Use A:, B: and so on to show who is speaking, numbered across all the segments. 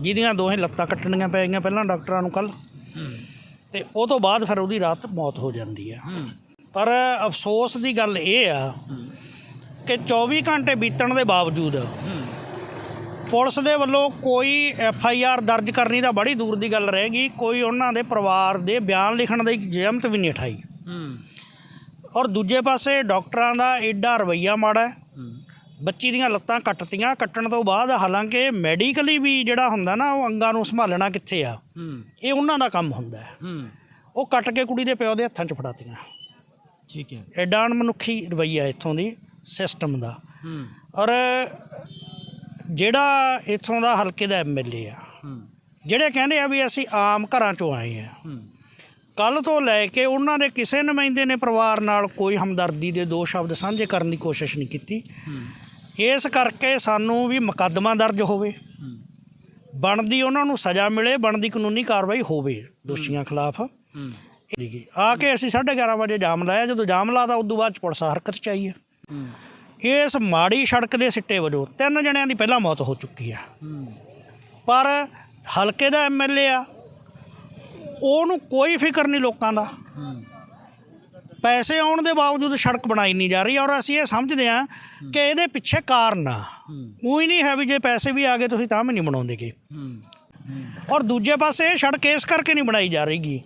A: ਜਿਹਦੀਆਂ ਦੋਹੇ ਲੱਤਾਂ ਕੱਟਣੀਆਂ ਪੈ ਗਈਆਂ ਪਹਿਲਾਂ ਡਾਕਟਰਾਂ ਨੂੰ ਕੱਲ ਤੇ ਉਹ ਤੋਂ ਬਾਅਦ ਫਿਰ ਉਹਦੀ ਰਾਤ ਮੌਤ ਹੋ ਜਾਂਦੀ ਆ। ਪਰ ਅਫਸੋਸ ਦੀ ਗੱਲ ਇਹ ਆ ਕਿ 24 ਘੰਟੇ ਬੀਤਣ ਦੇ ਬਾਵਜੂਦ ਪੁਲਿਸ ਦੇ ਵੱਲੋਂ ਕੋਈ ਐਫ ਆਈ ਆਰ ਦਰਜ ਕਰਨੀ ਤਾਂ ਬੜੀ ਦੂਰ ਦੀ ਗੱਲ ਰਹਿ ਗਈ। ਕੋਈ ਉਹਨਾਂ ਦੇ ਪਰਿਵਾਰ ਦੇ ਬਿਆਨ ਲਿਖਣ ਦੀ ਜਹਿਮਤ ਵੀ ਨਹੀਂ ਉਠਾਈ। ਔਰ ਦੂਜੇ ਪਾਸੇ ਡਾਕਟਰਾਂ ਦਾ ਐਡਾ ਰਵਈਆ ਮਾੜਾ ਹੈ। ਬੱਚੀ ਦੀਆਂ ਲੱਤਾਂ ਕੱਟਤੀਆਂ। ਕੱਟਣ ਤੋਂ ਬਾਅਦ ਹਾਲਾਂਕਿ ਮੈਡੀਕਲੀ ਵੀ ਜਿਹੜਾ ਹੁੰਦਾ ਨਾ ਉਹ ਅੰਗਾਂ ਨੂੰ ਸੰਭਾਲਣਾ ਕਿੱਥੇ ਆ? ਇਹ ਉਹਨਾਂ ਦਾ ਕੰਮ ਹੁੰਦਾ ਹੈ। ਉਹ ਕੱਟ ਕੇ ਕੁੜੀ ਦੇ ਪਿਓ ਦੇ ਹੱਥਾਂ 'ਚ ਫੜਾਤੀਆਂ।
B: ਠੀਕ ਹੈ।
A: ਐਡਾ ਅਣਮਨੁੱਖੀ ਰਵਈਆ ਇੱਥੋਂ ਦੀ ਸਿਸਟਮ ਦਾ। ਔਰ ਜਿਹੜਾ ਇੱਥੋਂ ਦਾ ਹਲਕੇ ਦਾ ਐਮਐਲਏ ਆ ਜਿਹੜੇ ਕਹਿੰਦੇ ਆ ਵੀ ਅਸੀਂ ਆਮ ਘਰਾਂ ਚੋਂ ਆਏ ਆ। ਕੱਲ ਤੋਂ ਲੈ ਕੇ ਉਹਨਾਂ ਦੇ ਕਿਸੇ ਨੁਮਾਇੰਦੇ ਨੇ ਪਰਿਵਾਰ ਨਾਲ ਕੋਈ ਹਮਦਰਦੀ ਦੇ ਦੋ ਸ਼ਬਦ ਸਾਂਝੇ ਕਰਨ ਦੀ ਕੋਸ਼ਿਸ਼ ਨਹੀਂ ਕੀਤੀ। ਇਸ ਕਰਕੇ ਸਾਨੂੰ ਵੀ ਮੁਕੱਦਮਾ ਦਰਜ ਹੋਵੇ। ਬਣਦੀ ਉਹਨਾਂ ਨੂੰ ਸਜ਼ਾ ਮਿਲੇ, ਬਣਦੀ ਕਾਨੂੰਨੀ ਕਾਰਵਾਈ ਹੋਵੇ ਦੋਸ਼ੀਆਂ ਖਿਲਾਫ। ਠੀਕ ਆ ਕੇ ਅਸੀਂ 11:30 ਵਜੇ ਜਾਮ ਲਾਇਆ। ਜਦੋਂ ਜਾਮ ਲਾਤਾ ਉਦੋਂ ਬਾਅਦ 'ਚ ਪੁਲਿਸ ਹਰਕਤ ਚ ਆਈ ਹੈ। ਇਸ ਮਾੜੀ ਸੜਕ ਦੇ ਸਿੱਟੇ ਵਜੋਂ ਤਿੰਨ ਜਣਿਆਂ ਦੀ ਪਹਿਲਾਂ ਮੌਤ ਹੋ ਚੁੱਕੀ ਆ। ਪਰ ਹਲਕੇ ਦਾ ਐਮਐਲਏ ਆ। ਉਹਨੂੰ ਕੋਈ ਫਿਕਰ ਨਹੀਂ ਲੋਕਾਂ ਦਾ। ਪੈਸੇ ਆਉਣ ਦੇ ਬਾਵਜੂਦ ਸੜਕ ਬਣਾਈ ਨਹੀਂ ਜਾ ਰਹੀ ਔਰ ਅਸੀਂ ਇਹ ਸਮਝਦੇ ਆ ਕਿ ਇਹਦੇ ਪਿੱਛੇ ਕਾਰਨ ਆ। ਉਹੀ ਨਹੀਂ ਹੈ ਵੀ ਜੇ ਪੈਸੇ ਵੀ ਆ ਗਏ ਤੁਸੀਂ ਤਾਂ ਵੀ ਨਹੀਂ ਬਣਾਉਂਦੇਗੇ। ਔਰ ਦੂਜੇ ਪਾਸੇ ਇਹ ਸੜਕ ਇਸ ਕਰਕੇ ਨਹੀਂ ਬਣਾਈ ਜਾ ਰਹੀਗੀ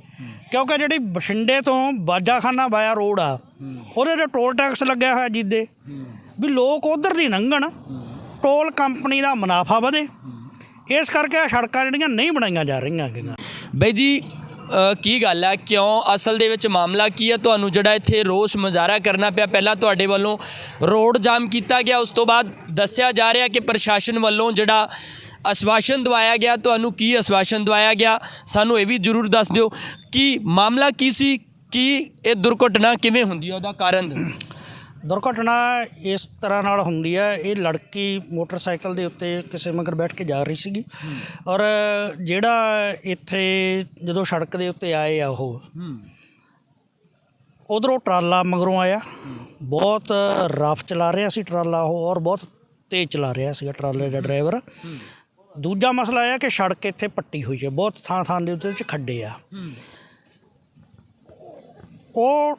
A: ਕਿਉਂਕਿ ਜਿਹੜੀ ਬਠਿੰਡੇ ਤੋਂ ਬਾਜਾਖਾਨਾ ਬਾਇਆ ਰੋਡ ਆ ਉਹਦੇ ਤੇ ਟੋਲ ਟੈਕਸ ਲੱਗਿਆ ਹੋਇਆ ਜਿੱਦੇ। ਵੀ ਲੋਕ ਉਧਰ ਦੀ ਲੰਘਣ ਟੋਲ ਕੰਪਨੀ ਦਾ ਮੁਨਾਫਾ ਵਧੇ। ਇਸ ਕਰਕੇ ਇਹ ਸੜਕਾਂ ਜਿਹੜੀਆਂ ਨਹੀਂ ਬਣਾਈਆਂ ਜਾ ਰਹੀਆਂ ਹੈਗੀਆਂ।
B: ਬਈ ਜੀ ਕੀ ਗੱਲ ਹੈ ਕਿਉਂ? ਅਸਲ ਦੇ ਵਿੱਚ ਮਾਮਲਾ ਕੀ ਹੈ ਤੁਹਾਨੂੰ ਜਿਹੜਾ ਇੱਥੇ ਰੋਸ ਮੁਜ਼ਾਹਰਾ ਕਰਨਾ ਪਿਆ, ਪਹਿਲਾਂ ਤੁਹਾਡੇ ਵੱਲੋਂ ਰੋਡ ਜਾਮ ਕੀਤਾ ਗਿਆ, ਉਸ ਤੋਂ ਬਾਅਦ ਦੱਸਿਆ ਜਾ ਰਿਹਾ ਕਿ ਪ੍ਰਸ਼ਾਸਨ ਵੱਲੋਂ ਜਿਹੜਾ ਅਸਵਾਸ਼ਨ ਦਵਾਇਆ ਗਿਆ, ਤੁਹਾਨੂੰ ਕੀ ਅਸਵਾਸ਼ਨ ਦਵਾਇਆ ਗਿਆ? ਸਾਨੂੰ ਇਹ ਵੀ ਜ਼ਰੂਰ ਦੱਸ ਦਿਓ। ਕਿ ਮਾਮਲਾ ਕੀ ਸੀ? ਕੀ ਇਹ ਦੁਰਘਟਨਾ ਕਿਵੇਂ ਹੁੰਦੀ ਹੈ ਉਹਦਾ ਕਾਰਨ
A: ਦੁਰਘਟਨਾ ਇਸ ਤਰ੍ਹਾਂ ਨਾਲ ਹੁੰਦੀ ਹੈ ਇਹ ਲੜਕੀ ਮੋਟਰਸਾਈਕਲ ਦੇ ਉੱਤੇ ਕਿਸੇ ਮਗਰ ਬੈਠ ਕੇ ਜਾ ਰਹੀ ਸੀਗੀ। ਔਰ ਜਿਹੜਾ ਇੱਥੇ ਜਦੋਂ ਸੜਕ ਦੇ ਉੱਤੇ ਆਏ ਆ ਉਹ ਉਧਰੋਂ ਟਰਾਲਾ ਮਗਰੋਂ ਆਇਆ। ਬਹੁਤ ਰਫ ਚਲਾ ਰਿਹਾ ਸੀ ਟਰਾਲਾ ਉਹ ਔਰ ਬਹੁਤ ਤੇਜ਼ ਚਲਾ ਰਿਹਾ ਸੀਗਾ ਟਰਾਲੇ ਦਾ ਡਰਾਈਵਰ। ਦੂਜਾ ਮਸਲਾ ਇਹ ਹੈ ਕਿ ਸੜਕ ਇੱਥੇ ਪੱਟੀ ਹੋਈ ਹੈ ਬਹੁਤ ਥਾਂ ਥਾਂ ਦੇ ਉੱਤੇ ਖੱਡੇ ਆ। ਉਹ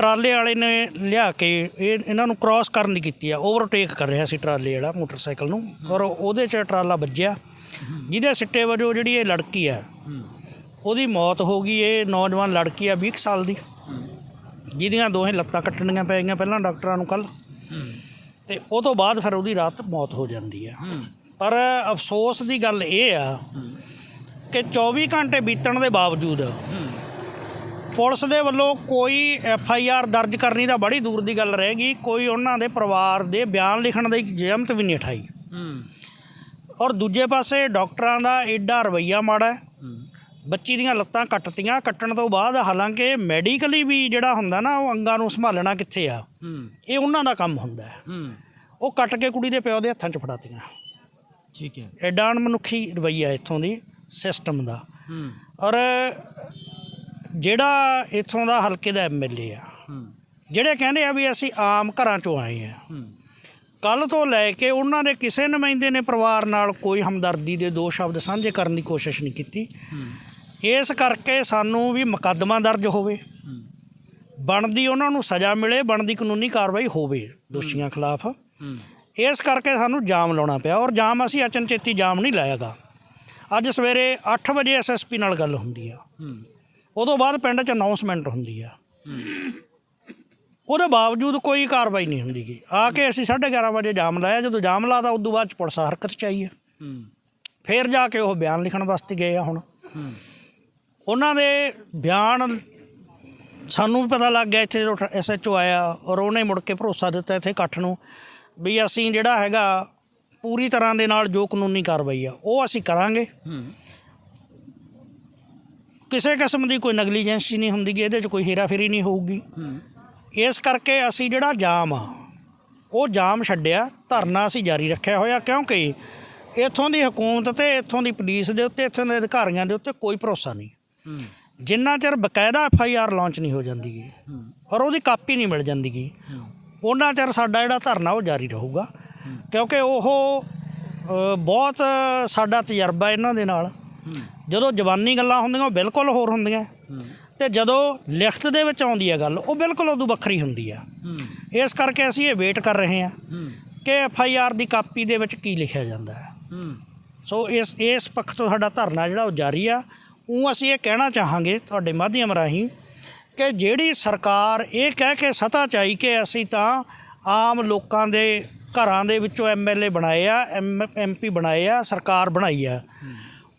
A: ਟਰਾਲੇ ਵਾਲੇ ਨੇ ਲਿਆ ਕੇ ਇਹ ਇਹਨਾਂ ਨੂੰ ਕ੍ਰਾਸ ਕਰਨ ਦੀ ਕੀਤੀ ਆ ਓਵਰਟੇਕ ਕਰ ਰਿਹਾ ਸੀ ਟਰਾਲੇ ਵਾਲਾ ਮੋਟਰਸਾਈਕਲ ਨੂੰ ਔਰ ਉਹਦੇ 'ਚ ਟਰਾਲਾ ਵੱਜਿਆ। ਜਿਹਦੇ ਸਿੱਟੇ ਵਜੋਂ ਜਿਹੜੀ ਇਹ ਲੜਕੀ ਆ, ਉਹਦੀ ਮੌਤ ਹੋ ਗਈ, ਇਹ ਨੌਜਵਾਨ ਲੜਕੀ ਆ 20 ਕੁ ਸਾਲ ਦੀ। ਜਿਹਦੀਆਂ ਦੋਹੇ ਲੱਤਾਂ ਕੱਟਣੀਆਂ ਪੈ ਗਈਆਂ ਪਹਿਲਾਂ ਡਾਕਟਰਾਂ ਨੂੰ ਕੱਲ ਤੇ ਉਹ ਤੋਂ ਬਾਅਦ ਫਿਰ ਉਹਦੀ ਰਾਤ ਮੌਤ ਹੋ ਜਾਂਦੀ ਆ। ਪਰ ਅਫਸੋਸ ਦੀ ਗੱਲ ਇਹ ਆ ਕਿ 24 ਘੰਟੇ ਬੀਤਣ ਦੇ ਬਾਵਜੂਦ ਪੁਲਿਸ ਦੇ ਵੱਲੋਂ ਕੋਈ ਐਫ ਆਈ ਆਰ ਦਰਜ ਕਰਨੀ ਤਾਂ ਬੜੀ ਦੂਰ ਦੀ ਗੱਲ ਰਹਿ ਗਈ ਕੋਈ ਉਹਨਾਂ ਦੇ ਪਰਿਵਾਰ ਦੇ ਬਿਆਨ ਲਿਖਣ ਦੀ ਜਹਿਮਤ ਵੀ ਨਹੀਂ ਉਠਾਈ। ਔਰ ਦੂਜੇ ਪਾਸੇ ਡਾਕਟਰਾਂ ਦਾ ਐਡਾ ਰਵਈਆ ਮਾੜਾ ਬੱਚੀ ਦੀਆਂ ਲੱਤਾਂ ਕੱਟਤੀਆਂ। ਕੱਟਣ ਤੋਂ ਬਾਅਦ ਹਾਲਾਂਕਿ ਮੈਡੀਕਲੀ ਵੀ ਜਿਹੜਾ ਹੁੰਦਾ ਨਾ ਉਹ ਅੰਗਾਂ ਨੂੰ ਸੰਭਾਲਣਾ ਕਿੱਥੇ ਆ? ਇਹ ਉਹਨਾਂ ਦਾ ਕੰਮ ਹੁੰਦਾ ਹੈ। ਉਹ ਕੱਟ ਕੇ ਕੁੜੀ ਦੇ ਪਿਓ ਦੇ ਹੱਥਾਂ 'ਚ ਫੜਾਤੀਆਂ।
B: ਠੀਕ ਹੈ।
A: ਐਡਾ ਅਣਮਨੁੱਖੀ ਰਵਈਆ ਇੱਥੋਂ ਦੀ ਸਿਸਟਮ ਦਾ। ਔਰ ਜਿਹੜਾ ਇੱਥੋਂ ਦਾ ਹਲਕੇ ਦਾ ਐਮਐਲਏ ਆ ਜਿਹੜੇ ਕਹਿੰਦੇ ਆ ਵੀ ਅਸੀਂ ਆਮ ਘਰਾਂ ਚੋਂ ਆਏ ਆ। ਕੱਲ ਤੋਂ ਲੈ ਕੇ ਉਹਨਾਂ ਦੇ ਕਿਸੇ ਨੁਮਾਇੰਦੇ ਨੇ ਪਰਿਵਾਰ ਨਾਲ ਕੋਈ ਹਮਦਰਦੀ ਦੇ ਦੋ ਸ਼ਬਦ ਸਾਂਝੇ ਕਰਨ ਦੀ ਕੋਸ਼ਿਸ਼ ਨਹੀਂ ਕੀਤੀ। ਇਸ ਕਰਕੇ ਸਾਨੂੰ ਵੀ ਮੁਕੱਦਮਾ ਦਰਜ ਹੋਵੇ। ਬਣਦੀ ਉਹਨਾਂ ਨੂੰ ਸਜ਼ਾ ਮਿਲੇ ਬਣਦੀ ਕਾਨੂੰਨੀ ਕਾਰਵਾਈ ਹੋਵੇ ਦੋਸ਼ੀਆਂ ਖਿਲਾਫ। ਇਸ ਕਰਕੇ ਸਾਨੂੰ ਜਾਮ ਲਾਉਣਾ ਪਿਆ ਔਰ ਜਾਮ ਅਸੀਂ ਅਚਨਚੇਤੀ ਜਾਮ ਨਹੀਂ ਲਾਇਆਗਾ। ਅੱਜ ਸਵੇਰੇ 8 ਵਜੇ ਐਸਐਸਪੀ ਨਾਲ ਗੱਲ ਹੁੰਦੀ ਆ। ਉਦੋਂ ਬਾਅਦ ਪਿੰਡ 'ਚ ਅਨਾਉਂਸਮੈਂਟ ਹੁੰਦੀ ਆ। ਉਹਦੇ ਬਾਵਜੂਦ ਕੋਈ ਕਾਰਵਾਈ ਨਹੀਂ ਹੁੰਦੀ ਗੀ। ਆ ਕੇ ਅਸੀਂ 11:30 ਵਜੇ ਜਾਮ ਲਾਇਆ। ਜਦੋਂ ਜਾਮ ਲਾਤਾ ਉਦੋਂ ਬਾਅਦ 'ਚ ਪੁਲਿਸ ਹਰਕਤ 'ਚ ਆਈ ਆ। ਫੇਰ ਜਾ ਕੇ ਉਹ ਬਿਆਨ ਲਿਖਣ ਵਾਸਤੇ ਗਏ ਆ ਹੁਣ। ਉਹਨਾਂ ਦੇ ਬਿਆਨ ਸਾਨੂੰ ਵੀ ਪਤਾ ਲੱਗ ਗਿਆ ਇੱਥੇ ਐਸਐਚਓ ਆਇਆ ਔਰ ਉਹਨੇ ਮੁੜ ਕੇ ਭਰੋਸਾ ਦਿੱਤਾ ਇੱਥੇ ਇਕੱਠ ਨੂੰ ਵੀ ਅਸੀਂ ਜਿਹੜਾ ਹੈਗਾ ਪੂਰੀ ਤਰ੍ਹਾਂ ਦੇ ਨਾਲ ਜੋ ਕਾਨੂੰਨੀ ਕਾਰਵਾਈ ਆ ਉਹ ਅਸੀਂ ਕਰਾਂਗੇ। ਕਿਸੇ ਕਿਸਮ ਦੀ ਕੋਈ ਨੈਗਲੀਜੈਂਸੀ ਨਹੀਂ ਹੁੰਦੀ ਗੀ ਇਹਦੇ 'ਚ ਕੋਈ ਹੇਰਾਫੇਰੀ ਨਹੀਂ ਹੋਊਗੀ। ਇਸ ਕਰਕੇ ਅਸੀਂ ਜਿਹੜਾ ਜਾਮ ਆ ਉਹ ਜਾਮ ਛੱਡਿਆ ਧਰਨਾ ਅਸੀਂ ਜਾਰੀ ਰੱਖਿਆ ਹੋਇਆ ਕਿਉਂਕਿ ਇੱਥੋਂ ਦੀ ਹਕੂਮਤ ਤੇ ਇੱਥੋਂ ਦੀ ਪੁਲਿਸ ਦੇ ਉੱਤੇ ਇੱਥੋਂ ਦੇ ਅਧਿਕਾਰੀਆਂ ਦੇ ਉੱਤੇ ਕੋਈ ਭਰੋਸਾ ਨਹੀਂ। ਜਿੰਨਾ ਚਿਰ ਬਕਾਇਦਾ ਐਫ ਆਈ ਆਰ ਲਾਂਚ ਨਹੀਂ ਹੋ ਜਾਂਦੀ ਔਰ ਉਹਦੀ ਕਾਪੀ ਨਹੀਂ ਮਿਲ ਜਾਂਦੀ ਉਹਨਾਂ ਚਿਰ ਸਾਡਾ ਜਿਹੜਾ ਧਰਨਾ ਉਹ ਜਾਰੀ ਰਹੂਗਾ। ਕਿਉਂਕਿ ਉਹ ਬਹੁਤ ਸਾਡਾ ਤਜਰਬਾ ਇਹਨਾਂ ਦੇ ਨਾਲ। ਜਦੋਂ ਜ਼ਬਾਨੀ ਗੱਲਾਂ ਹੁੰਦੀਆਂ ਉਹ ਬਿਲਕੁਲ ਹੋਰ ਹੁੰਦੀਆਂ। ਤੇ ਜਦੋਂ ਲਿਖਤ ਦੇ ਵਿੱਚ ਆਉਂਦੀ ਹੈ ਗੱਲ ਉਹ ਬਿਲਕੁਲ ਉਦੋਂ ਵੱਖਰੀ ਹੁੰਦੀ ਆ। ਇਸ ਕਰਕੇ ਅਸੀਂ ਇਹ ਵੇਟ ਕਰ ਰਹੇ ਹਾਂ ਕਿ ਐਫ ਆਈ ਆਰ ਦੀ ਕਾਪੀ ਦੇ ਵਿੱਚ ਕੀ ਲਿਖਿਆ ਜਾਂਦਾ ਹੈ। ਸੋ ਇਸ ਇਸ ਪੱਖ ਤੋਂ ਸਾਡਾ ਧਰਨਾ ਜਿਹੜਾ ਉਹ ਜਾਰੀ ਆ। ਉਹ ਅਸੀਂ ਇਹ ਕਹਿਣਾ ਚਾਹਾਂਗੇ ਤੁਹਾਡੇ ਮਾਧਿਅਮ ਰਾਹੀਂ ਕਿ ਜਿਹੜੀ ਸਰਕਾਰ ਇਹ ਕਹਿ ਕੇ ਸਤਾ ਚਾਈ ਕਿ ਅਸੀਂ ਤਾਂ ਆਮ ਲੋਕਾਂ ਦੇ ਘਰਾਂ ਦੇ ਵਿੱਚੋਂ ਐਮਐਲਏ ਬਣਾਏ ਆ ਐਮਪੀ ਬਣਾਏ ਆ ਸਰਕਾਰ ਬਣਾਈ ਆ।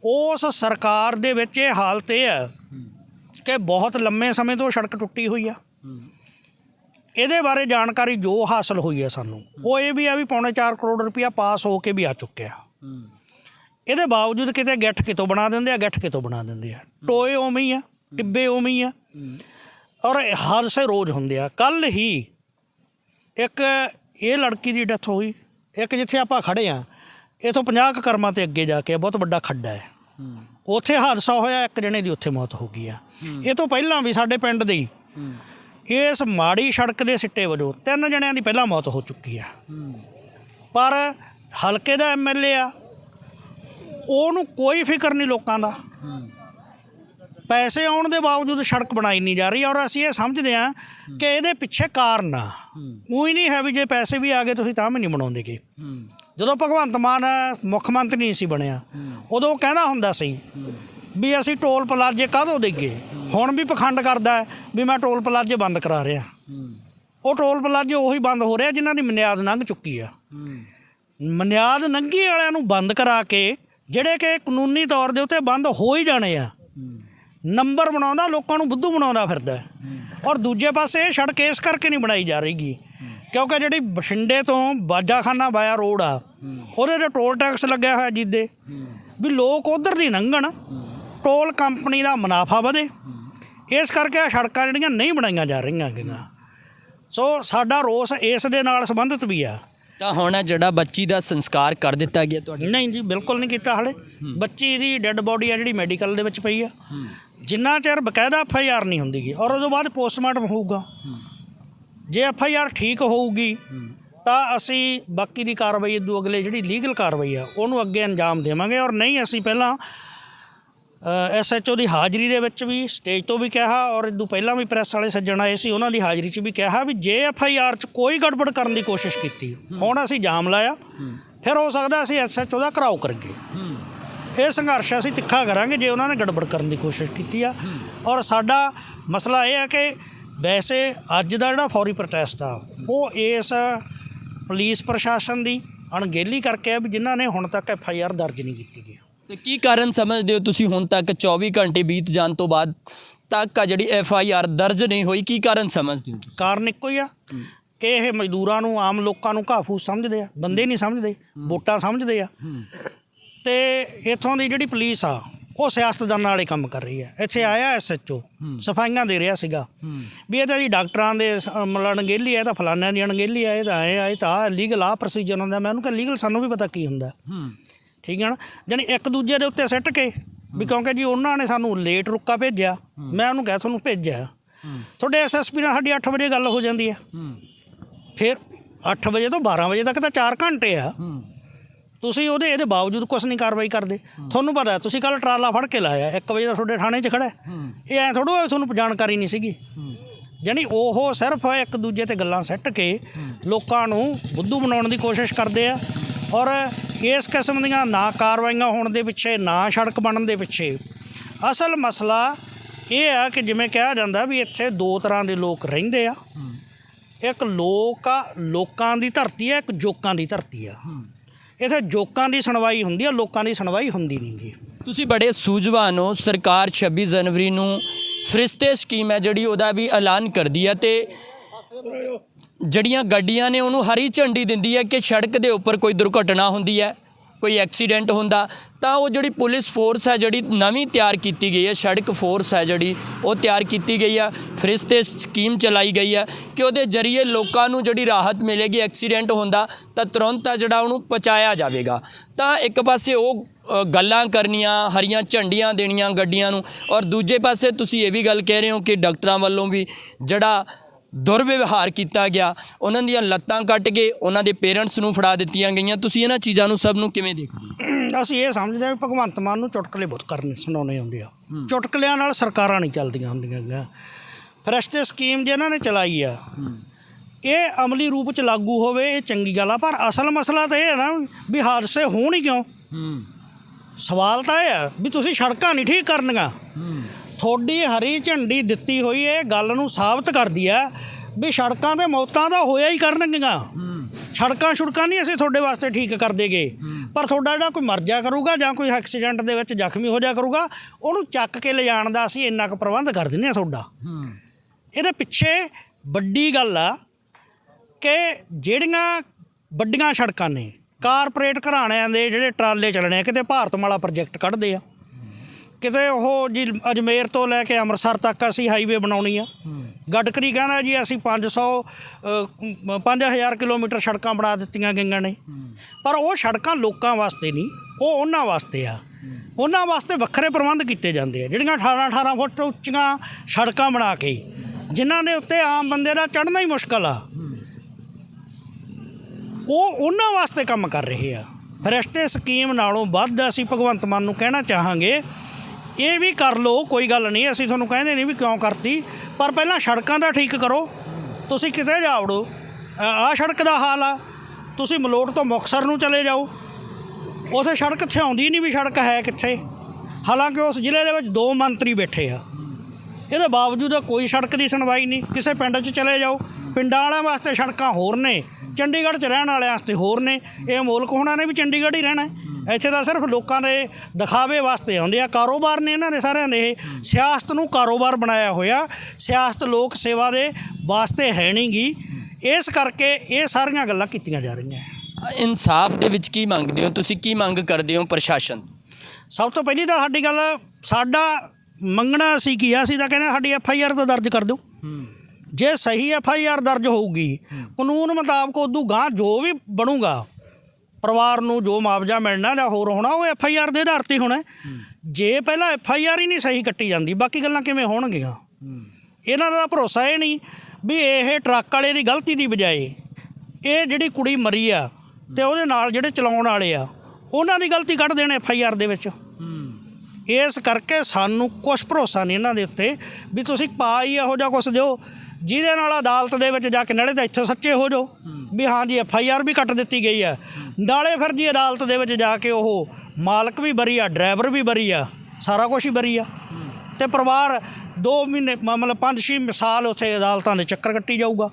A: ਉਸ ਸਰਕਾਰ ਦੇ ਵਿੱਚ ਇਹ ਹਾਲਤ ਇਹ ਹੈ ਕਿ ਬਹੁਤ ਲੰਮੇ ਸਮੇਂ ਤੋਂ ਸੜਕ ਟੁੱਟੀ ਹੋਈ ਆ। ਇਹਦੇ ਬਾਰੇ ਜਾਣਕਾਰੀ ਜੋ ਹਾਸਲ ਹੋਈ ਹੈ ਸਾਨੂੰ, ਉਹ ਇਹ ਵੀ ਆ ਵੀ ਪੌਣੇ 4 ਕਰੋੜ ਰੁਪਇਆ ਪਾਸ ਹੋ ਕੇ ਵੀ ਆ ਚੁੱਕਿਆ। ਇਹਦੇ ਬਾਵਜੂਦ ਕਿਤੇ ਗੱਠ ਕਿਤੋਂ ਬਣਾ ਦਿੰਦੇ ਆ, ਗੱਠ ਕਿਤੋਂ ਬਣਾ ਦਿੰਦੇ ਆ। ਟੋਏ ਉਵੇਂ ਹੀ ਆ, ਟਿੱਬੇ ਉਵੇਂ ਹੀ ਆ। ਔਰ ਇਹ ਹਾਦਸੇ ਰੋਜ਼ ਹੁੰਦੇ ਆ। ਕੱਲ ਹੀ ਇੱਕ, ਇਹ ਲੜਕੀ ਦੀ ਡੈਥ ਹੋਈ ਇੱਕ ਜਿੱਥੇ ਆਪਾਂ ਖੜੇ ਆ ਇਥੋਂ 50 ਕੁ ਕਰਮਾਂ ਤੇ ਅੱਗੇ ਜਾ ਕੇ ਬਹੁਤ ਵੱਡਾ ਖੱਡਾ ਹੈ। ਉੱਥੇ ਹਾਦਸਾ ਹੋਇਆ ਇੱਕ ਜਣੇ ਦੀ ਉੱਥੇ ਮੌਤ ਹੋ ਗਈ ਆ। ਇਹ ਤੋਂ ਪਹਿਲਾਂ ਵੀ ਸਾਡੇ ਪਿੰਡ ਦੇ ਹੀ। ਇਸ ਮਾੜੀ ਸੜਕ ਦੇ ਸਿੱਟੇ ਵਜੋਂ ਤਿੰਨ ਜਣਿਆਂ ਦੀ ਪਹਿਲਾਂ ਮੌਤ ਹੋ ਚੁੱਕੀ ਆ। ਪਰ ਹਲਕੇ ਦਾ ਐਮਐਲਏ ਆ। ਉਹਨੂੰ ਕੋਈ ਫਿਕਰ ਨਹੀਂ ਲੋਕਾਂ ਦਾ। ਪੈਸੇ ਆਉਣ ਦੇ ਬਾਵਜੂਦ ਸੜਕ ਬਣਾਈ ਨਹੀਂ ਜਾ ਰਹੀ ਔਰ ਅਸੀਂ ਇਹ ਸਮਝਦੇ ਹਾਂ ਕਿ ਇਹਦੇ ਪਿੱਛੇ ਕਾਰਨ ਆ। ਉਹੀ ਨਹੀਂ ਹੈ ਵੀ ਜੇ ਪੈਸੇ ਵੀ ਆ ਗਏ ਤੁਸੀਂ ਤਾਂ ਵੀ ਨਹੀਂ ਬਣਾਉਂਦੇਗੇ। ਜਦੋਂ ਭਗਵੰਤ ਮਾਨ ਮੁੱਖ ਮੰਤਰੀ ਸੀ ਬਣਿਆ, ਉਦੋਂ ਕਹਿੰਦਾ ਹੁੰਦਾ ਸੀ ਵੀ ਅਸੀਂ ਟੋਲ ਪਲਾਜ਼ੇ ਕਾਹਦੋਂ ਦੇਈਏ? ਹੁਣ ਵੀ ਪਖੰਡ ਕਰਦਾ ਵੀ ਮੈਂ ਟੋਲ ਪਲਾਜ਼ੇ ਬੰਦ ਕਰਾ ਰਿਹਾ। ਉਹ ਟੋਲ ਪਲਾਜ਼ੇ ਉਹੀ ਬੰਦ ਹੋ ਰਿਹਾ ਜਿਨ੍ਹਾਂ ਦੀ ਮਨਿਆਦ ਲੰਘ ਚੁੱਕੀ ਆ। ਮਨਿਆਦ ਲੰਘੀ ਵਾਲਿਆਂ ਨੂੰ ਬੰਦ ਕਰਾ ਕੇ, ਜਿਹੜੇ ਕਿ ਕਾਨੂੰਨੀ ਤੌਰ ਦੇ ਉੱਤੇ ਬੰਦ ਹੋ ਹੀ ਜਾਣੇ ਆ, ਨੰਬਰ ਬਣਾਉਂਦਾ, ਲੋਕਾਂ ਨੂੰ ਬੁੱਧੂ ਬਣਾਉਂਦਾ ਫਿਰਦਾ ਔਰ ਦੂਜੇ ਪਾਸੇ ਇਹ ਸੜਕ ਇਸ ਕਰਕੇ ਨਹੀਂ ਬਣਾਈ ਜਾ ਰਹੀਗੀ, ਕਿਉਂਕਿ ਜਿਹੜੀ ਬਠਿੰਡੇ ਤੋਂ ਬਾਜਾਖਾਨਾ ਬਾਇਆ ਰੋਡ ਆ ਉਹਦੇ ਤੇ ਟੋਲ ਟੈਕਸ ਲੱਗਿਆ ਹੋਇਆ ਜਿੱਦੇ ਵੀ ਲੋਕ ਉਧਰ ਦੀ ਲੰਘਣ। ਟੋਲ ਕੰਪਨੀ ਦਾ ਮੁਨਾਫਾ ਵਧੇ। ਇਸ ਕਰਕੇ ਇਹ ਸੜਕਾਂ ਜਿਹੜੀਆਂ ਨਹੀਂ ਬਣਾਈਆਂ ਜਾ ਰਹੀਆਂ ਹੈਗੀਆਂ। ਸੋ ਸਾਡਾ ਰੋਸ ਇਸ ਦੇ ਨਾਲ ਸੰਬੰਧਿਤ ਵੀ ਆ।
B: ਤਾਂ ਹੁਣ ਜਿਹੜਾ ਬੱਚੀ ਦਾ ਸੰਸਕਾਰ ਕਰ ਦਿੱਤਾ ਗਿਆ ਤੁਹਾਡੇ
A: ਨਹੀਂ ਜੀ ਬਿਲਕੁਲ ਨਹੀਂ ਕੀਤਾ ਹਲੇ। ਬੱਚੀ ਦੀ ਡੈੱਡ ਬੋਡੀ ਆ ਜਿਹੜੀ ਮੈਡੀਕਲ ਦੇ ਵਿੱਚ ਪਈ ਆ। ਜਿੰਨਾ ਚਿਰ ਬਕਾਇਦਾ ਐਫ ਆਈ ਆਰ ਨਹੀਂ ਹੁੰਦੀਗੀ ਔਰ ਉਦੋਂ ਬਾਅਦ ਪੋਸਟਮਾਰਟਮ ਹੋਊਗਾ। ਜੇ ਐਫ ਆਈ ਆਰ ਠੀਕ ਹੋਊਗੀ ਤਾਂ ਅਸੀਂ ਬਾਕੀ ਦੀ ਕਾਰਵਾਈ ਇਦੋਂ ਅਗਲੇ ਜਿਹੜੀ ਲੀਗਲ ਕਾਰਵਾਈ ਆ, ਉਹਨੂੰ ਅੱਗੇ ਅੰਜਾਮ ਦੇਵਾਂਗੇ। ਔਰ ਨਹੀਂ, ਅਸੀਂ ਪਹਿਲਾਂ ਐਸ ਐਚ ਓ ਦੀ ਹਾਜ਼ਰੀ ਦੇ ਵਿੱਚ ਵੀ ਸਟੇਜ ਤੋਂ ਵੀ ਕਿਹਾ, ਔਰ ਇਦੋਂ ਪਹਿਲਾਂ ਵੀ ਪ੍ਰੈਸ ਵਾਲੇ ਸੱਜਣ ਆਏ ਸੀ, ਉਹਨਾਂ ਦੀ ਹਾਜ਼ਰੀ 'ਚ ਵੀ ਕਿਹਾ ਵੀ ਜੇ ਐਫ ਆਈ ਆਰ 'ਚ ਕੋਈ ਗੜਬੜ ਕਰਨ ਦੀ ਕੋਸ਼ਿਸ਼ ਕੀਤੀ, ਹੁਣ ਅਸੀਂ ਜਾਮ ਲਾਇਆ। ਫਿਰ ਹੋ ਸਕਦਾ ਅਸੀਂ ਐਸ ਐਚ ਓ ਦਾ ਘਰਾਓ ਕਰਾਂਗੇ ਇਹ ਸੰਘਰਸ਼ ਅਸੀਂ ਤਿੱਖਾ ਕਰਾਂਗੇ ਜੇ ਉਹਨਾਂ ਨੇ ਗੜਬੜ ਕਰਨ ਦੀ ਕੋਸ਼ਿਸ਼ ਕੀਤੀ ਆ। ਔਰ ਸਾਡਾ ਮਸਲਾ ਇਹ ਹੈ ਕਿ ਵੈਸੇ ਅੱਜ ਦਾ ਜਿਹੜਾ ਫੌਰੀ ਪ੍ਰੋਟੈਸਟ ਆ, ਉਹ ਇਸ ਪੁਲਿਸ ਪ੍ਰਸ਼ਾਸਨ ਦੀ ਅਣਗਹਿਲੀ ਕਰਕੇ ਆ ਵੀ ਜਿਨ੍ਹਾਂ ਨੇ ਹੁਣ ਤੱਕ ਐਫ ਆਈ ਆਰ ਦਰਜ ਨਹੀਂ ਕੀਤੀ ਗਈ।
B: ਤੇ ਕੀ ਕਾਰਨ ਸਮਝਦੇ ਹੋ ਤੁਸੀਂ ਹੁਣ ਤੱਕ 24 ਘੰਟੇ ਬੀਤ ਜਾਣ ਤੋਂ ਬਾਅਦ ਤੱਕ ਆ ਜਿਹੜੀ ਐਫ ਆਈ ਆਰ ਦਰਜ ਨਹੀਂ ਹੋਈ? ਕੀ ਕਾਰਨ ਸਮਝਦੇ ਹੋ
A: ਕਾਰਨ ਇੱਕੋ ਹੀ ਆ ਕਿ ਇਹ ਮਜ਼ਦੂਰਾਂ ਨੂੰ ਆਮ ਲੋਕਾਂ ਨੂੰ ਘਾਫੂਸ ਸਮਝਦੇ ਆ ਬੰਦੇ ਨਹੀਂ ਸਮਝਦੇ ਵੋਟਾਂ ਸਮਝਦੇ ਆ। ਤੇ ਇਥੋਂ ਦੀ ਜਿਹੜੀ ਪੁਲਿਸ ਆ ਉਹ ਸਿਆਸਤਦਾਨਾਂ ਵਾਲੇ ਕੰਮ ਕਰ ਰਹੀ ਹੈ। ਇੱਥੇ ਆਇਆ ਐਸਐਚਓ ਸਫਾਈਆਂ ਦੇ ਰਿਹਾ ਸੀਗਾ। ਵੀ ਇਹ ਤਾਂ ਜੀ ਡਾਕਟਰਾਂ ਦੇ ਅਣਗਹਿਲੀ ਹੈ ਤਾਂ ਫਲਾਨਿਆਂ ਦੀ ਅਣਗਹਿਲੀ ਹੈ ਇਹ ਤਾਂ ਐ ਆ ਇਹ ਤਾਂ ਲੀਗਲ ਆ ਪ੍ਰੋਸੀਜਰ ਹੁੰਦਾ ਮੈਂ ਉਹਨੂੰ ਕਿਹਾ ਲੀਗਲ ਸਾਨੂੰ ਵੀ ਪਤਾ ਕੀ ਹੁੰਦਾ ਠੀਕ ਹੈ ਨਾ? ਜਾਣੀ ਇੱਕ ਦੂਜੇ ਦੇ ਉੱਤੇ ਸਿੱਟ ਕੇ ਵੀ ਕਿਉਂਕਿ ਜੀ ਉਹਨਾਂ ਨੇ ਸਾਨੂੰ ਲੇਟ ਰੁੱਕਾ ਭੇਜਿਆ। ਮੈਂ ਉਹਨੂੰ ਕਿਹਾ ਤੁਹਾਨੂੰ ਭੇਜਿਆ ਤੁਹਾਡੇ ਐਸਐਸਪੀ ਨਾਲ ਸਾਡੀ 8 ਵਜੇ ਗੱਲ ਹੋ ਜਾਂਦੀ ਹੈ। ਫਿਰ 8 ਵਜੇ ਤੋਂ 12 ਵਜੇ ਤੱਕ ਤਾਂ 4 ਘੰਟੇ ਆ। ਤੁਸੀਂ ਉਹਦੇ ਇਹਦੇ ਬਾਵਜੂਦ ਕੁਝ ਨਹੀਂ ਕਾਰਵਾਈ ਕਰਦੇ। ਤੁਹਾਨੂੰ ਪਤਾ ਤੁਸੀਂ ਕੱਲ ਟਰਾਲਾ ਫੜ ਕੇ ਲਾਇਆ 1 ਵਜੇ ਦਾ ਤੁਹਾਡੇ ਥਾਣੇ 'ਚ ਖੜਾ। ਇਹ ਐ ਥੋੜੋ ਤੁਹਾਨੂੰ ਜਾਣਕਾਰੀ ਨਹੀਂ ਸੀਗੀ। ਜਾਣੀ ਉਹ ਸਿਰਫ ਇੱਕ ਦੂਜੇ ਤੇ ਗੱਲਾਂ ਸੱਟ ਕੇ ਲੋਕਾਂ ਨੂੰ ਬੁੱਧੂ ਬਣਾਉਣ ਦੀ ਕੋਸ਼ਿਸ਼ ਕਰਦੇ ਆ ਔਰ ਇਸ ਕਿਸਮ ਦੀਆਂ ਨਾ ਕਾਰਵਾਈਆਂ ਹੋਣ ਦੇ ਪਿੱਛੇ ਨਾ ਸੜਕ ਬਣਨ ਦੇ ਪਿੱਛੇ ਅਸਲ ਮਸਲਾ ਇਹ ਆ ਕਿ ਜਿਵੇਂ ਕਿਹਾ ਜਾਂਦਾ ਵੀ ਇੱਥੇ ਦੋ ਤਰ੍ਹਾਂ ਦੇ ਲੋਕ ਰਹਿੰਦੇ ਆ। ਇੱਕ ਲੋਕ ਆ ਲੋਕਾਂ ਦੀ ਧਰਤੀ ਹੈ ਇੱਕ ਜੋਕਾਂ ਦੀ ਧਰਤੀ ਆ। ਇੱਥੇ ਜੋਕਾਂ ਦੀ ਸੁਣਵਾਈ ਹੁੰਦੀ ਹੈ ਲੋਕਾਂ ਦੀ ਸੁਣਵਾਈ ਹੁੰਦੀ ਨਹੀਂ ਗੀ।
B: ਤੁਸੀਂ ਬੜੇ ਸੂਝਵਾਨ ਹੋ, ਸਰਕਾਰ 26 ਜਨਵਰੀ ਨੂੰ ਫਰਿਸ਼ਤੇ ਸਕੀਮ ਹੈ ਜਿਹੜੀ ਉਹਦਾ ਵੀ ਐਲਾਨ ਕਰਦੀ ਹੈ ਤੇ ਜਿਹੜੀਆਂ ਗੱਡੀਆਂ ਨੇ ਉਹਨੂੰ ਹਰੀ ਝੰਡੀ ਦਿੰਦੀ ਹੈ ਕਿ ਸੜਕ ਦੇ ਉੱਪਰ ਕੋਈ ਦੁਰਘਟਨਾ ਹੁੰਦੀ ਹੈ। ਕੋਈ ਐਕਸੀਡੈਂਟ ਹੁੰਦਾ, ਤਾਂ ਉਹ ਜਿਹੜੀ ਪੁਲਿਸ ਫੋਰਸ ਹੈ ਜਿਹੜੀ ਨਵੀਂ ਤਿਆਰ ਕੀਤੀ ਗਈ ਹੈ, ਸੜਕ ਫੋਰਸ ਹੈ ਜਿਹੜੀ, ਉਹ ਤਿਆਰ ਕੀਤੀ ਗਈ ਆ। ਫਿਰ ਇਸ 'ਤੇ ਸਕੀਮ ਚਲਾਈ ਗਈ ਹੈ ਕਿ ਉਹਦੇ ਜ਼ਰੀਏ ਲੋਕਾਂ ਨੂੰ ਜਿਹੜੀ ਰਾਹਤ ਮਿਲੇਗੀ, ਐਕਸੀਡੈਂਟ ਹੁੰਦਾ, ਤਾਂ ਤੁਰੰਤ ਆ ਜਿਹੜਾ ਉਹਨੂੰ ਪਹੁੰਚਾਇਆ ਜਾਵੇਗਾ। ਤਾਂ ਇੱਕ ਪਾਸੇ ਉਹ ਗੱਲਾਂ ਕਰਨੀਆਂ, ਹਰੀਆਂ ਝੰਡੀਆਂ ਦੇਣੀਆਂ ਗੱਡੀਆਂ ਨੂੰ, ਔਰ ਦੂਜੇ ਪਾਸੇ ਤੁਸੀਂ ਇਹ ਵੀ ਗੱਲ ਕਹਿ ਰਹੇ ਹੋ ਕਿ ਡਾਕਟਰਾਂ ਵੱਲੋਂ ਵੀ ਜਿਹੜਾ ਦੁਰਵਿਵਹਾਰ ਕੀਤਾ ਗਿਆ। ਉਹਨਾਂ ਦੀਆਂ ਲੱਤਾਂ ਕੱਟ ਕੇ ਉਹਨਾਂ ਦੇ ਪੇਰੈਂਟਸ ਨੂੰ ਫੜਾ ਦਿੱਤੀਆਂ ਗਈਆਂ। ਤੁਸੀਂ ਇਹਨਾਂ ਚੀਜ਼ਾਂ ਨੂੰ ਸਭ ਨੂੰ ਕਿਵੇਂ ਦੇਖਦੇ ਹੋ?
A: ਅਸੀਂ ਇਹ ਸਮਝਦੇ ਹਾਂ ਵੀ ਭਗਵੰਤ ਮਾਨ ਨੂੰ ਚੁਟਕਲੇ ਬਹੁਤ ਕਰਨੇ ਸੁਣਾਉਣੇ ਹੁੰਦੇ ਆ। ਚੁਟਕਲਿਆਂ ਨਾਲ ਸਰਕਾਰਾਂ ਨਹੀਂ ਚੱਲਦੀਆਂ ਹੁੰਦੀਆਂ ਗੀਆਂ। ਫਰੈਸ਼ ਤੇ ਸਕੀਮ ਜਿਹਨਾਂ ਨੇ ਚਲਾਈ ਆ ਇਹ ਅਮਲੀ ਰੂਪ ਚ ਲਾਗੂ ਹੋਵੇ ਇਹ ਚੰਗੀ ਗੱਲ ਆ। ਪਰ ਅਸਲ ਮਸਲਾ ਤਾਂ ਇਹ ਹੈ ਨਾ ਵੀ ਹਾਦਸੇ ਹੋਣ ਹੀ ਕਿਉਂ? ਸਵਾਲ ਤਾਂ ਇਹ ਆ ਵੀ ਤੁਸੀਂ ਸੜਕਾਂ ਨਹੀਂ ਠੀਕ ਕਰਨੀਆਂ। ਤੁਹਾਡੀ ਹਰੀ ਝੰਡੀ ਦਿੱਤੀ ਹੋਈ ਇਹ ਗੱਲ ਨੂੰ ਸਾਬਤ ਕਰਦੀ ਹੈ ਵੀ ਸੜਕਾਂ ਤੇ ਮੌਤਾਂ ਤਾਂ ਹੋਇਆ ਹੀ ਕਰਨਗੀਆਂ।
B: ਹੂੰ
A: ਸੜਕਾਂ ਛੁੜਕਾਂ ਨਹੀਂ ਅਸੀਂ ਤੁਹਾਡੇ ਵਾਸਤੇ ਠੀਕ ਕਰ ਦੇਗੇ। ਪਰ ਤੁਹਾਡਾ ਜਿਹੜਾ ਕੋਈ ਮਰ ਜਾ ਕਰੂਗਾ ਜਾਂ ਕੋਈ ਐਕਸੀਡੈਂਟ ਦੇ ਵਿੱਚ ਜ਼ਖਮੀ ਹੋ ਜਾ ਕਰੂਗਾ, ਉਹਨੂੰ ਚੱਕ ਕੇ ਲਿਜਾਣ ਦਾ ਅਸੀਂ ਇੰਨਾ ਕੁ ਪ੍ਰਬੰਧ ਕਰ ਦਿੰਦੇ ਆ ਤੁਹਾਡਾ। ਇਹਦੇ ਪਿੱਛੇ ਵੱਡੀ ਗੱਲ ਆ ਕਿ ਜਿਹੜੀਆਂ ਵੱਡੀਆਂ ਸੜਕਾਂ ਨੇ, ਕਾਰਪੋਰੇਟ ਘਰਾਣਿਆਂ ਦੇ ਜਿਹੜੇ ਟਰਾਲੇ ਚੱਲਣੇ ਆ, ਕਿਤੇ ਭਾਰਤਮਾਲਾ ਪ੍ਰੋਜੈਕਟ ਕੱਢਦੇ ਆ। ਕਿਤੇ ਉਹ ਜੀ ਅਜਮੇਰ ਤੋਂ ਲੈ ਕੇ ਅੰਮ੍ਰਿਤਸਰ ਤੱਕ ਅਸੀਂ ਹਾਈਵੇ ਬਣਾਉਣੀ ਆ। ਗਡਕਰੀ ਕਹਿੰਦਾ ਜੀ ਅਸੀਂ 500 ਅ, 5000 ਕਿਲੋਮੀਟਰ ਸੜਕਾਂ ਬਣਾ ਦਿੱਤੀਆਂ ਗਈਆਂ ਨੇ। ਪਰ ਉਹ ਸੜਕਾਂ ਲੋਕਾਂ ਵਾਸਤੇ ਨਹੀਂ ਉਹ ਉਹਨਾਂ ਵਾਸਤੇ ਆ। ਉਹਨਾਂ ਵਾਸਤੇ ਵੱਖਰੇ ਪ੍ਰਬੰਧ ਕੀਤੇ ਜਾਂਦੇ ਆ ਜਿਹੜੀਆਂ 18 18 ਫੁੱਟ ਉੱਚੀਆਂ ਸੜਕਾਂ ਬਣਾ ਕੇ ਜਿਨ੍ਹਾਂ ਦੇ ਉੱਤੇ ਆਮ ਬੰਦੇ ਦਾ ਚੜ੍ਹਨਾ ਹੀ ਮੁਸ਼ਕਲ ਆ। ਉਹ ਉਹਨਾਂ ਵਾਸਤੇ ਕੰਮ ਕਰ ਰਹੇ ਆ। ਫਰੈਸ਼ਟੇ ਸਕੀਮ ਨਾਲੋਂ ਵੱਧ ਅਸੀਂ ਭਗਵੰਤ ਮਾਨ ਨੂੰ ਕਹਿਣਾ ਚਾਹਾਂਗੇ ਇਹ ਵੀ ਕਰ ਲਓ, ਕੋਈ ਗੱਲ ਨਹੀਂ, ਅਸੀਂ ਤੁਹਾਨੂੰ ਕਹਿੰਦੇ ਨਹੀਂ ਵੀ ਕਿਉਂ ਕਰਤੀ, ਪਰ ਪਹਿਲਾਂ ਸੜਕਾਂ ਦਾ ਠੀਕ ਕਰੋ। ਤੁਸੀਂ ਕਿਤੇ ਜਾ ਜਾਵੜੋ ਆਹ ਸੜਕ ਦਾ ਹਾਲ ਆ। ਤੁਸੀਂ ਮਲੋਟ ਤੋਂ ਮੁਕਸਰ ਨੂੰ ਚਲੇ ਜਾਓ। ਉਥੇ ਸੜਕ ਕਿੱਥੇ ਆਉਂਦੀ ਨਹੀਂ ਵੀ ਸੜਕ ਹੈ ਕਿੱਥੇ। ਹਾਲਾਂਕਿ ਉਸ ਜ਼ਿਲ੍ਹੇ ਦੇ ਵਿੱਚ ਦੋ ਮੰਤਰੀ ਬੈਠੇ ਆ। ਇਹਦੇ ਬਾਵਜੂਦ ਕੋਈ ਸੜਕ ਦੀ ਸੁਣਵਾਈ ਨਹੀਂ। ਕਿਸੇ ਪਿੰਡ 'ਚ ਚਲੇ ਜਾਓ। ਪਿੰਡਾਂ ਵਾਲਿਆਂ ਵਾਸਤੇ ਸੜਕਾਂ ਹੋਰ ਨੇ। ਚੰਡੀਗੜ੍ਹ 'ਚ ਰਹਿਣ ਵਾਲਿਆਂ ਵਾਸਤੇ ਹੋਰ ਨੇ। ਇਹ ਮੁਲਕ ਹੋਣਾ ਨੇ ਵੀ ਚੰਡੀਗੜ੍ਹ ਹੀ ਰਹਿਣਾ ਇੱਥੇ ਤਾਂ ਸਿਰਫ ਲੋਕਾਂ ਦੇ ਦਿਖਾਵੇ ਵਾਸਤੇ ਆਉਂਦੇ ਆ। ਕਾਰੋਬਾਰ ਨੇ ਇਹਨਾਂ ਦੇ ਸਾਰਿਆਂ ਇਹ ਸਿਆਸਤ ਨੂੰ ਕਾਰੋਬਾਰ ਬਣਾਇਆ ਹੋਇਆ। ਸਿਆਸਤ ਲੋਕ ਸੇਵਾ ਦੇ ਵਾਸਤੇ ਹੈ ਨਹੀਂਗੀ ਇਸ ਕਰਕੇ ਇਹ ਸਾਰੀਆਂ ਗੱਲਾਂ ਕੀਤੀਆਂ ਜਾ ਰਹੀਆਂ।
B: ਇਨਸਾਫ ਦੇ ਵਿੱਚ ਕੀ ਮੰਗਦੇ ਹੋ? ਤੁਸੀਂ ਕੀ ਮੰਗ ਕਰਦੇ ਹੋ ਪ੍ਰਸ਼ਾਸਨ?
A: ਸਭ ਤੋਂ ਪਹਿਲੀ ਤਾਂ ਸਾਡੀ ਗੱਲ ਸਾਡਾ ਮੰਗਣਾ ਅਸੀਂ ਕੀ ਆ? ਅਸੀਂ ਤਾਂ ਕਹਿੰਦੇ ਸਾਡੀ ਐਫ ਆਈ ਆਰ ਤਾਂ ਦਰਜ ਕਰ ਦਿਓ। ਜੇ ਸਹੀ ਐਫ ਆਈ ਆਰ ਦਰਜ ਹੋਊਗੀ ਕਾਨੂੰਨ ਮੁਤਾਬਕ ਉਦੋਂ ਗਾਂ ਜੋ ਵੀ ਬਣੂਗਾ ਪਰਿਵਾਰ ਨੂੰ ਜੋ ਮੁਆਵਜ਼ਾ ਮਿਲਣਾ ਜਾਂ ਹੋਰ ਹੋਣਾ ਉਹ ਐਫ ਆਈ ਆਰ ਦੇ ਆਧਾਰ ਤੇ ਹੋਣਾ। ਜੇ ਪਹਿਲਾਂ ਐਫ ਆਈ ਆਰ ਹੀ ਨਹੀਂ ਸਹੀ ਕੱਟੀ ਜਾਂਦੀ ਬਾਕੀ ਗੱਲਾਂ ਕਿਵੇਂ ਹੋਣਗੀਆਂ? ਇਹਨਾਂ ਦਾ ਭਰੋਸਾ ਇਹ ਨਹੀਂ ਵੀ ਇਹ ਟਰੱਕ ਵਾਲੇ ਦੀ ਗਲਤੀ ਦੀ ਬਜਾਏ ਇਹ ਜਿਹੜੀ ਕੁੜੀ ਮਰੀ ਆ ਤੇ ਉਹਦੇ ਨਾਲ ਜਿਹੜੇ ਚਲਾਉਣ ਵਾਲੇ ਆ ਉਹਨਾਂ ਦੀ ਗਲਤੀ ਕੱਢ ਦੇਣ ਐਫ ਆਈ ਆਰ ਦੇ ਵਿੱਚ। ਇਸ ਕਰਕੇ ਸਾਨੂੰ ਕੁਝ ਭਰੋਸਾ ਨਹੀਂ ਇਹਨਾਂ ਦੇ ਉੱਤੇ ਵੀ ਤੁਸੀਂ ਪਾ ਹੀ ਇਹੋ ਜਿਹਾ ਕੁਝ ਦਿਓ ਜਿਹਦੇ ਨਾਲ ਅਦਾਲਤ ਦੇ ਵਿੱਚ ਜਾ ਕੇ ਨਾਲੇ ਤਾਂ ਇੱਥੇ ਸੱਚੇ ਹੋ ਜਾਓ। ਵੀ ਹਾਂ ਜੀ ਐਫ ਆਈ ਆਰ ਵੀ ਕੱਟ ਦਿੱਤੀ ਗਈ ਹੈ ਨਾਲੇ ਫਿਰ ਜੀ ਅਦਾਲਤ ਦੇ ਵਿੱਚ ਜਾ ਕੇ ਉਹ ਮਾਲਕ ਵੀ ਬਰੀ ਆ ਡਰਾਈਵਰ ਵੀ ਬਰੀ ਆ ਸਾਰਾ ਕੁਝ ਹੀ ਬਰੀ ਆ। ਤੇ ਪਰਿਵਾਰ 2 ਮਹੀਨੇ ਮਤਲਬ 5-6 ਸਾਲ ਉੱਥੇ ਅਦਾਲਤਾਂ ਦੇ ਚੱਕਰ ਕੱਟੀ ਜਾਊਗਾ।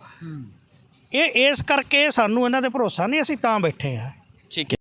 A: ਇਹ ਇਸ ਕਰਕੇ ਸਾਨੂੰ ਇਹਨਾਂ ਤੇ ਭਰੋਸਾ ਨਹੀਂ ਅਸੀਂ ਤਾਂ ਬੈਠੇ ਆ
B: ਠੀਕ ਹੈ।